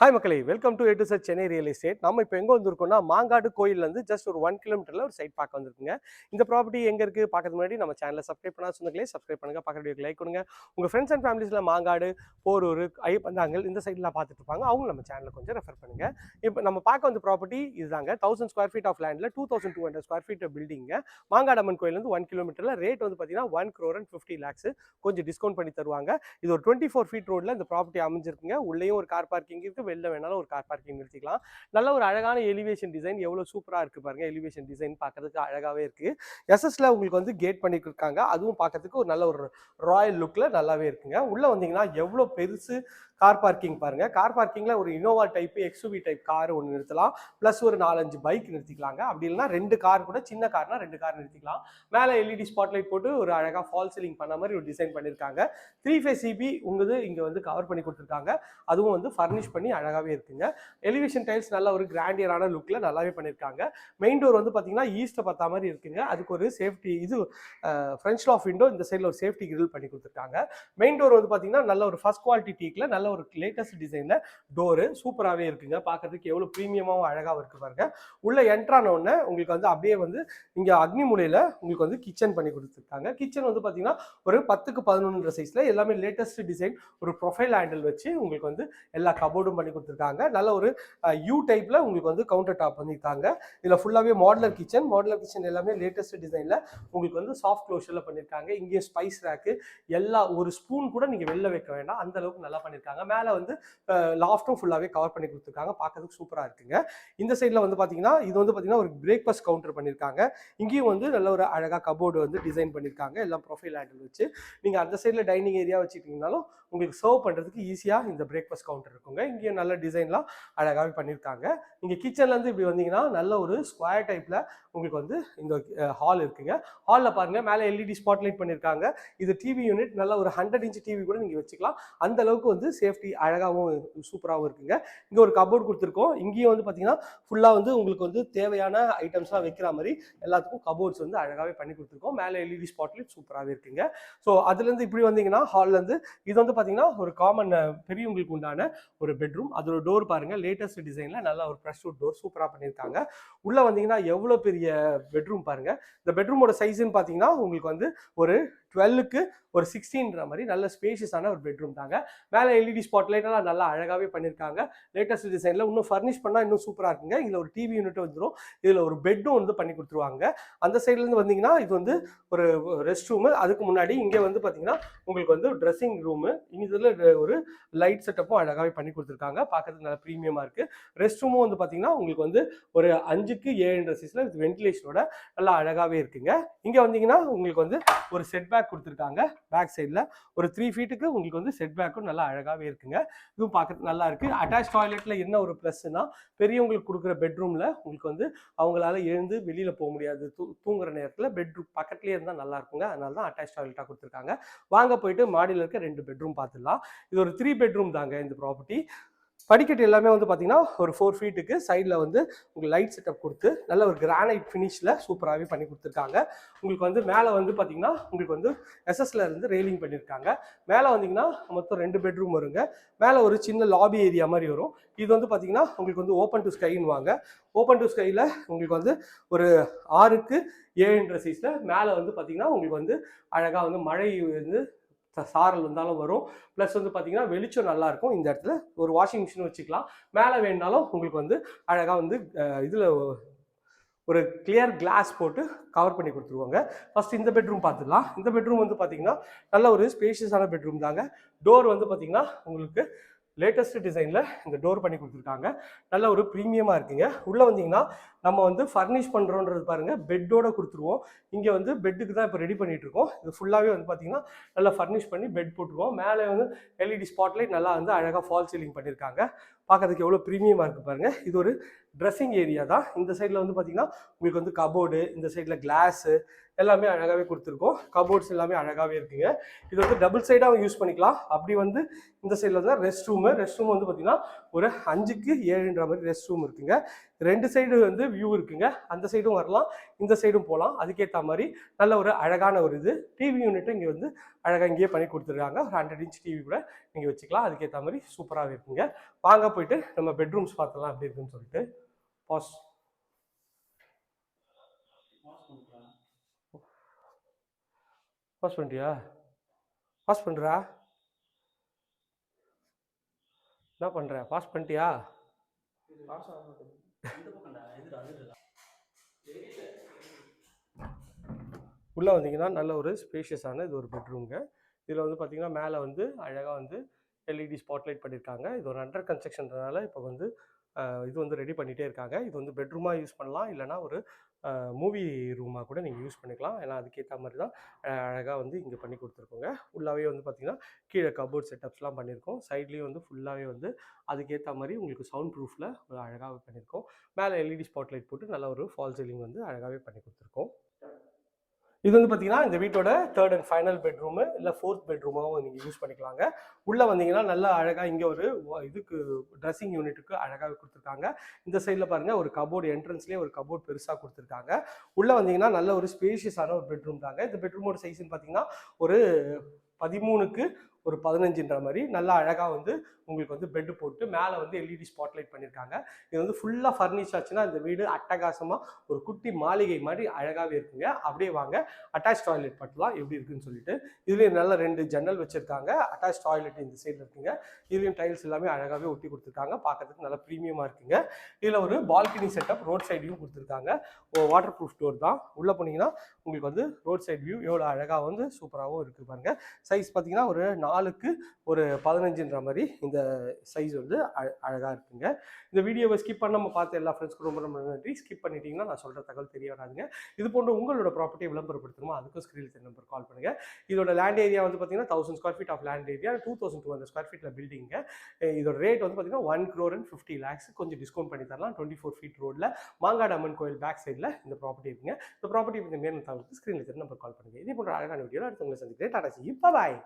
Hi மக்களே. Welcome to எட்டு சார் செட் சென்னை ரியல் எஸ்டேட் நம்ம இப்போ எங்கே வந்திருக்கோம்னா மாங்காடு கோயிலேருந்து ஜஸ்ட் ஒரு ஒன் கிலோமீட்டரில் ஒரு சைட் பார்க்க வந்திருக்குங்க. இந்த ப்ராப்பர்ட்டி எங்கே இருக்குது பார்க்கறதுக்கு முன்னாடி நம்ம சேனலை சப்ஸ்கிரைப் பண்ணா சொன்னங்களே சப்ஸ்கிரைப் பண்ணுங்கள் பக்கத்து லைக் கொடுங்க. உங்கள் ஃப்ரெண்ட்ஸ் அண்ட் ஃபேமிலிஸில் மாங்காடு போரூர் ஐயப்பந்தாங்கல் இந்த சைட்லாம் பார்த்துட்டு இருப்பாங்க. அவங்க நம்ம சேனலை கொஞ்சம் ரெஃபர் பண்ணுங்கள் இப்போ நம்ம பார்க்க வந்த ப்ராப்பர்ட்டி இதுதாங்க. தௌசண்ட் ஸ்கொயர் ஃபீட் ஆஃப் லேண்டில் two thousand two hundred square feet பில்டிங்க மாங்காடு அம்மன் கோயிலேருந்து ஒன் கிலோமீட்டரில் ரேட் வந்து பார்த்தீங்கன்னா one crore and fifty lakhs கொஞ்சம் டிஸ்கவுண்ட் பண்ணி தருவாங்க. இது ஒரு டுவெண்ட்டி ஃபோர் ஃபீட் ரோடில் இந்த ப்ராப்பர்ட்டி அமைஞ்சிருக்குங்க. உள்ளேயும் ஒரு கார் பார்க்கிங் இருக்குது வெளில வேணாலும் ஒரு கார் பார்க்கிங் நிறுத்திக்கலாம். நல்ல ஒரு அழகான எலிவேஷன் டிசைன் எவ்வளோ சூப்பராக இருக்குது பாருங்க. எலிவேஷன் டிசைன் பார்க்கறதுக்கு அழகாகவே இருக்குது எஸ்எஸ்ல உங்களுக்கு வந்து கேட் பண்ணி இருக்காங்க. அதுவும் பார்க்கறதுக்கு ஒரு நல்ல ஒரு ராயல் லுக்கில் நல்லாவே இருக்குங்க. உள்ளே வந்தீங்கன்னா எவ்வளோ பெருசு கார் பார்க்கிங் பாருங்க. கார் பார்க்கிங்ல ஒரு Innova type XUV type car ஒன்று நிறுத்தலாம். ப்ளஸ் ஒரு நாலஞ்சு பைக் நிறுத்திக்கலாங்க. அப்படி இல்லைன்னா ரெண்டு கார் கூட சின்ன கார்னா ரெண்டு கார் நிறுத்திக்கலாம். மேலே எல்இடி ஸ்பாட்லைட் போட்டு ஒரு அழகாக ஃபால் சீலிங் பண்ண மாதிரி ஒரு டிசைன் பண்ணியிருக்காங்க த்ரீ ஃபேஸ் சிபி உங்களது இங்கே வந்து கவர் பண்ணி கொடுத்துருக்காங்க. அதுவும் வந்து ஃபர்னிஷ் பண்ணி அழகாகவே இருக்குங்க. எலிவேஷன் டைல்ஸ் நல்ல ஒரு கிராண்டியரான லுக்கில் நல்லாவே பண்ணியிருக்காங்க மெயின் டோர் வந்து பார்த்தீங்கன்னா ஈஸ்ட்டை பார்த்தா மாதிரி இருக்குங்க. அதுக்கு ஒரு சேஃப்டி இது ஃப்ரெஞ்ச் ஆஃப் விண்டோ இந்த சைடில் ஒரு சேஃப்டி கிரில் பண்ணி கொடுத்துருக்காங்க. மெயின் டோர் வந்து பார்த்தீங்கன்னா நல்ல ஒரு ஃபர்ஸ்ட் குவாலிட்டி டீக்கில் நல்ல ஒரு லேட்டஸ்ட் டிசைனில் டோரு சூப்பராகவே இருக்குங்க. பார்க்கறதுக்கு எவ்வளோ ப்ரீமியமாகவும் அழகாகவும் இருக்கு பாருங்க. உள்ள என்ட்ரான உடனே உங்களுக்கு வந்து அப்படியே வந்து இங்கே அக்னி மூலையில் உங்களுக்கு வந்து கிச்சன் பண்ணி கொடுத்துருக்காங்க கிச்சன் வந்து பார்த்தீங்கன்னா ஒரு பத்துக்கு பதினொன்று சைஸில் எல்லாமே லேட்டஸ்ட் டிசைன் ஒரு ப்ரொஃபைல் ஹேண்டில் வச்சு உங்களுக்கு வந்து எல்லா கபோர்டும் பண்ணி கொடுத்துருக்காங்க. நல்ல ஒரு யூ டைப்பில் உங்களுக்கு வந்து கவுண்டர் டாப் பண்ணியிருக்காங்க இதில் ஃபுல்லாகவே மாடலர் கிச்சன் மாடலர் கிச்சன் எல்லாமே லேட்டஸ்ட் டிசைனில் உங்களுக்கு வந்து சாஃப்ட் க்ளோஷரில் பண்ணியிருக்காங்க இங்கே ஸ்பைஸ் ரேக்கு எல்லா ஒரு ஸ்பூன் கூட நீங்கள் வெளில வைக்க வேண்டாம். அந்த அளவுக்கு நல்லா பண்ணியிருக்காங்க மேலே வந்து லாஃப்ட்டும் ஃபுல்லாகவே கவர் பண்ணி கொடுத்துருக்காங்க. பார்க்கறதுக்கு சூப்பராக இருக்குங்க. இந்த சைடில் வந்து பார்த்தீங்கன்னா இது வந்து பார்த்தீங்கன்னா ஒரு பிரேக்ஃபாஸ்ட் கவுண்டர் பண்ணியிருக்காங்க இங்கேயும் வந்து நல்ல ஒரு அழகாக கபோர்டு வந்து டிசைன் பண்ணியிருக்காங்க எல்லாம் ப்ரொஃபைல் ஹேண்டில் வச்சு. நீங்கள் அந்த சைடில் டைனிங் ஏரியா வச்சுக்கிட்டிங்கனாலும் உங்களுக்கு சர்வ் பண்ணுறதுக்கு ஈஸியாக இந்த பிரேக்ஃபாஸ்ட் கவுண்டர் இருக்குங்க. இங்கேயும் நல்ல டிசைன்லாம் அழகாகவே பண்ணியிருக்காங்க நீங்கள் கிச்சன்லேருந்து இப்படி வந்தீங்கன்னா நல்ல ஒரு ஸ்கொயர் டைப்பில் உங்களுக்கு வந்து இந்த ஹால் இருக்குங்க. ஹாலில் பாருங்கள் மேலே எல்இடி ஸ்பாட்லைட் பண்ணியிருக்காங்க இது டிவி யூனிட் நல்ல ஒரு ஹண்ட்ரட் இன்ச் டிவி கூட நீங்கள் வச்சுக்கலாம். அந்த அளவுக்கு வந்து சேஃப்டி அழகாகவும் சூப்பராகவும் இருக்குங்க. இங்கே ஒரு கபோர்ட் கொடுத்துருக்கோம். இங்கேயும் வந்து பார்த்தீங்கன்னா ஃபுல்லாக வந்து உங்களுக்கு வந்து தேவையான ஐட்டம்ஸ்லாம் வைக்கிற மாதிரி எல்லாத்துக்கும் கபோர்ட்ஸ் வந்து அழகாகவே பண்ணி கொடுத்துருக்கோம். மேலே எல்இடி ஸ்பாட்லைட் சூப்பராகவே இருக்குங்க. ஸோ அதுலேருந்து இப்படி வந்தீங்கன்னா ஹால்லேருந்து இது வந்து பார்த்தீங்கன்னா ஒரு காமன் பெரியவங்களுக்கு உண்டான ஒரு பெட்ரூம் அதோட டோர் பாருங்கள் லேட்டஸ்ட் டிசைனில் நல்லா ஒரு ப்ரெஷ் டோர் சூப்பராக பண்ணியிருக்காங்க. உள்ளே வந்தீங்கன்னா எவ்வளோ பெரிய பெட்ரூம் பாருங்கள் இந்த பெட்ரூமோட சைஸ்ன்னு பார்த்தீங்கன்னா உங்களுக்கு வந்து ஒரு டுவெல்லுக்கு ஒரு சிக்ஸ்டீன்ற மாதிரி நல்ல ஸ்பேஷியஸான ஒரு பெட்ரூம் தாங்க. மேலே எல்இடி ஸ்பாட்லைட்லாம் நல்லா அழகாகவே பண்ணியிருக்காங்க லேட்டஸ்ட் டிசைனில் இன்னும் ஃபர்னிஷ் பண்ணால் இன்னும் சூப்பராக இருக்குங்க. இதில் ஒரு டிவி யூனிட் வந்துடும் இதில் ஒரு பெட்டும் வந்து பண்ணி கொடுத்துருவாங்க. அந்த சைட்லேருந்து வந்தீங்கன்னா இது வந்து ஒரு ரெஸ்ட் ரூமு அதுக்கு முன்னாடி இங்கே வந்து பார்த்தீங்கன்னா உங்களுக்கு வந்து ட்ரெஸ்ஸிங் ரூமு இதில் ஒரு லைட் செட்டப்பும் அழகாகவே பண்ணி கொடுத்துருக்காங்க. பார்க்கறதுக்கு நல்லா ப்ரீமியமாக இருக்குது ரெஸ்ட் ரூமும் வந்து பார்த்தீங்கன்னா உங்களுக்கு வந்து ஒரு அஞ்சுக்கு ஏழுன்ற சீஸில் இது வென்டிலேஷனோட நல்லா அழகாகவே இருக்குங்க. இங்கே வந்தீங்கன்னா உங்களுக்கு வந்து ஒரு செட் பேக் கொடுத்துருக்காங்க. பேக் சைடில் ஒரு த்ரீ ஃபீட்டுக்கு உங்களுக்கு வந்து செட் பேக்கும் நல்லா அழகாகவே இருக்குங்க. இதுவும் பார்க்கறதுக்கு நல்லா இருக்குது அட்டாச் டாய்லெட்டில் என்ன ஒரு ப்ளஸ்னா பெரியவங்களுக்கு கொடுக்குற பெட்ரூமில் உங்களுக்கு வந்து அவங்களால எழுந்து வெளியில் போக முடியாது. தூ தூங்குற நேரத்தில் பெட்ரூம் பக்கத்துலேயே இருந்தால் நல்லா இருக்குங்க. அதனால தான் அட்டாச் டாய்லெட்டாக கொடுத்துருக்காங்க. வாங்க போயிட்டு மாடியில் இருக்க ரெண்டு பெட்ரூம் பார்த்துடலாம் இது ஒரு த்ரீ பெட்ரூம் தாங்க இந்த ப்ராப்பர்ட்டி படிக்கட்டு எல்லாமே வந்து பார்த்தீங்கன்னா ஒரு ஃபோர் ஃபீட்டுக்கு சைடில் வந்து உங்களுக்கு லைட் செட்டப் கொடுத்து நல்ல ஒரு கிரானைட் ஃபினிஷில் சூப்பராகவே பண்ணி கொடுத்துருக்காங்க. உங்களுக்கு வந்து மேலே வந்து பார்த்தீங்கன்னா உங்களுக்கு வந்து எஸ்எஸ்ல இருந்து ரெயிலிங் பண்ணியிருக்காங்க மேலே வந்தீங்கன்னா மொத்தம் ரெண்டு பெட்ரூம் வருங்க. மேலே ஒரு சின்ன லாபி ஏரியா மாதிரி வரும். இது வந்து பார்த்தீங்கன்னா உங்களுக்கு வந்து ஓப்பன் டு ஸ்கைன்னு வாங்க ஓப்பன் டு ஸ்கையில் உங்களுக்கு வந்து ஒரு ஆறுக்கு ஏழுன்ற சீஸில் மேலே வந்து பார்த்தீங்கன்னா உங்களுக்கு வந்து அழகாக வந்து மழை வந்து சாரல் வந்தாலும் வரும். ப்ளஸ் வந்து பார்த்தீங்கன்னா வெளிச்சம் நல்லாயிருக்கும் இந்த இடத்துல ஒரு வாஷிங் மிஷின் வச்சுக்கலாம். மேலே வேணுனாலும் உங்களுக்கு வந்து அழகாக வந்து இதில் ஒரு கிளியர் கிளாஸ் போட்டு கவர் பண்ணி கொடுத்துருவாங்க. ஃபஸ்ட் இந்த பெட்ரூம் பார்த்துடலாம். இந்த பெட்ரூம் வந்து பார்த்தீங்கன்னா நல்ல ஒரு ஸ்பேஷியஸான பெட்ரூம் தாங்க. டோர் வந்து பார்த்தீங்கன்னா உங்களுக்கு லேட்டஸ்ட் டிசைனில் இந்த டோர் பண்ணி கொடுத்துருக்காங்க. நல்ல ஒரு ப்ரீமியமாக இருக்குங்க. உள்ளே வந்தீங்கன்னா நம்ம வந்து ஃபர்னிஷ் பண்ணுறோன்றது பாருங்கள் பெட்டோட கொடுத்துருவோம். இங்கே வந்து பெட்டுக்கு தான் இப்போ ரெடி பண்ணிட்டு இருக்கோம் இது ஃபுல்லாகவே வந்து பார்த்தீங்கன்னா நல்லா ஃபர்னிஷ் பண்ணி பெட் போட்டுருவோம். மேலே வந்து எல்இடி ஸ்பாட்லைட் நல்லா வந்து அழகாக ஃபால் சீலிங் பண்ணியிருக்காங்க பார்க்கறதுக்கு எவ்வளோ ப்ரீமியமாக இருக்குது பாருங்கள் இது ஒரு ட்ரெஸ்ஸிங் ஏரியா தான். இந்த சைடில் வந்து பார்த்தீங்கன்னா உங்களுக்கு வந்து கபோர்டு இந்த சைடில் கிளாஸு எல்லாமே அழகாகவே கொடுத்துருக்கோம். கபோர்ட்ஸ் எல்லாமே அழகாகவே இருக்குங்க. இது வந்து டபுள் சைடாகவும் யூஸ் பண்ணிக்கலாம். அப்படி வந்து இந்த சைடில் தான் ரெஸ்ட் ரூமு ரெஸ்ட் ரூம் வந்து பார்த்தீங்கன்னா ஒரு அஞ்சுக்கு ஏழுன்ற மாதிரி ரெஸ்ட் ரூம் இருக்குங்க. ரெண்டு சைடு வந்து வியூ இருக்குங்க. அந்த சைடும் வரலாம். இந்த சைடும் போகலாம் அதுக்கேற்ற மாதிரி நல்ல ஒரு அழகான ஒரு இது. டிவி யூனிட்டும் இங்கே வந்து அழகாக இங்கேயே பண்ணி கொடுத்துருக்காங்க. ஒரு ஹண்ட்ரட் இன்ச் டிவி கூட நீங்கள் வச்சுக்கலாம். அதுக்கேற்ற மாதிரி சூப்பராகவே இருக்குங்க. வாங்க போயிட்டு நம்ம பெட்ரூம்ஸ் பார்த்துலாம் அப்படி இருக்குன்னு சொல்லிட்டு. பாஸ் பாஸ் பண்ணிட்டியா? பாஸ் பண்ணுறா என்ன பண்ணுற பாஸ் பண்ணிட்டியா? உள்ளே வந்தீங்கன்னா நல்ல ஒரு ஸ்பேஷியஸான இது ஒரு பெட்ரூம்ங்க. இதில் வந்து பார்த்தீங்கன்னா மேலே வந்து அழகாக வந்து எல்இடி ஸ்பாட்லைட் பண்ணியிருக்காங்க. இது ஒரு அண்டர் கன்ஸ்ட்ரக்ஷன்றனால இப்போ வந்து இது வந்து ரெடி பண்ணிகிட்டே இருக்காங்க. இது வந்து பெட்ரூமாக யூஸ் பண்ணலாம். இல்லைனா ஒரு மூவி ரூமாக கூட நீங்கள் யூஸ் பண்ணிக்கலாம். ஏன்னா அதுக்கேற்ற மாதிரி தான் அழகாக வந்து இங்கே பண்ணி கொடுத்துருக்கோங்க. ஃபுல்லாகவே வந்து பார்த்தீங்கன்னா கீழே கபோர்ட் செட்டப்ஸ்லாம் பண்ணியிருக்கோம் சைட்லேயும் வந்து ஃபுல்லாகவே வந்து அதுக்கேற்ற மாதிரி உங்களுக்கு சவுண்ட் ப்ரூஃபில் அழகாகவே பண்ணியிருக்கோம் மேலே எல்இடி ஸ்பாட்லைட் போட்டு நல்ல ஒரு ஃபால் சீலிங் வந்து அழகாகவே பண்ணி கொடுத்துருக்கோம். இது வந்து பார்த்தீங்கன்னா இந்த வீட்டோட தேர்ட் அண்ட் ஃபைனல் பெட்ரூமு இல்லை ஃபோர்த் பெட்ரூமாகவும் நீங்கள் யூஸ் பண்ணிக்கலாங்க. உள்ளே வந்தீங்கன்னா நல்லா அழகாக இங்கே ஒரு இதுக்கு ட்ரெஸ்ஸிங் யூனிட்டுக்கு அழகாக கொடுத்துருக்காங்க. இந்த சைடில் பாருங்கள் ஒரு கபோர்டு என்ட்ரன்ஸ்லேயே ஒரு கபோர்ட் பெருசாக கொடுத்துருக்காங்க. உள்ளே வந்தீங்கன்னா நல்ல ஒரு ஸ்பேஷியஸான ஒரு பெட்ரூம் தாங்க. இந்த பெட்ரூமோட சைஸ்ன்னு பார்த்தீங்கன்னா ஒரு பதிமூணுக்கு ஒரு பதினஞ்சுன்ற மாதிரி நல்லா அழகாக வந்து உங்களுக்கு வந்து பெட்டு போட்டு மேலே வந்து எல்இடி ஸ்பாட்லைட் பண்ணியிருக்காங்க இது வந்து ஃபுல்லாக ஃபர்னிஷ் ஆச்சுன்னா இந்த வீடு அட்டகாசமாக ஒரு குட்டி மாளிகை மாதிரி அழகாகவே இருக்குங்க. அப்படியே வாங்க. அட்டாச் டாய்லெட் பட்டலாம் எப்படி இருக்குன்னு சொல்லிட்டு இதுலேயும் நல்ல ரெண்டு ஜன்னல் வச்சுருக்காங்க. அட்டாச் டாய்லெட் இந்த சைடில் இருக்குங்க. இதுலேயும் டைல்ஸ் எல்லாமே அழகாகவே ஒட்டி கொடுத்துருக்காங்க. பார்க்கறதுக்கு நல்லா ப்ரீமியமாக இருக்குங்க. இதில் ஒரு பால்கனி செட்டப் ரோட் சைடையும் கொடுத்துருக்காங்க. வாட்டர் ப்ரூஃப் டோர் தான். உள்ளே போனீங்கன்னா உங்களுக்கு வந்து ரோட் சைடு வியூ எவ்வளோ அழகாக வந்து சூப்பராகவும் இருக்குது பாருங்கள் சைஸ் பார்த்தீங்கன்னா ஒரு நாலு ஆளுக்கு ஒரு பதினஞ்சுன்ற மாதிரி இந்த சைஸ் வந்து அழகாக இருக்குங்க. இந்த வீடியோவை ஸ்கிப் பண்ணாமல் பார்த்து எல்லா ஃப்ரெண்ட்ஸ்க்கும் ரொம்ப ரொம்ப நன்றி. ஸ்கிப் பண்ணிட்டீங்கன்னா நான் சொல்கிற தகவல் தெரிய வராதுங்க. இது போன்ற உங்களோட ப்ராப்பர்ட்டியை விளம்பரப்படுத்தணுமா? அதுக்கும் ஸ்க்ரீனில் நம்பர் கால் பண்ணுங்கள் இதோட லேண்ட் ஏரியா வந்து பார்த்தீங்கன்னா thousand square feet of land area two thousand two hundred square ஃபீட்டில் பில்டிங்க இதோட ரேட் வந்து பார்த்தீங்கன்னா one crore and fifty lakhs கொஞ்சம் டிஸ்கவுண்ட் பண்ணி தரலாம். டுவெண்ட்டி ஃபோர் ஃபீட் ரோடில் மாங்காடு அம்மன் கோயில் பேக் சைடில் இந்த ப்ராப்பர்ட்டி இருக்குங்க. இந்த ப்ராப்பர்ட்டி பற்றி மேலும் தகவலுக்கு ஸ்க்ரீனில் நம்பர் கால் பண்ணுங்க. இதே போன்ற அழகான வீடியோ அடுத்து உங்களை சந்திக்கிறேன். டாடா சி பாய்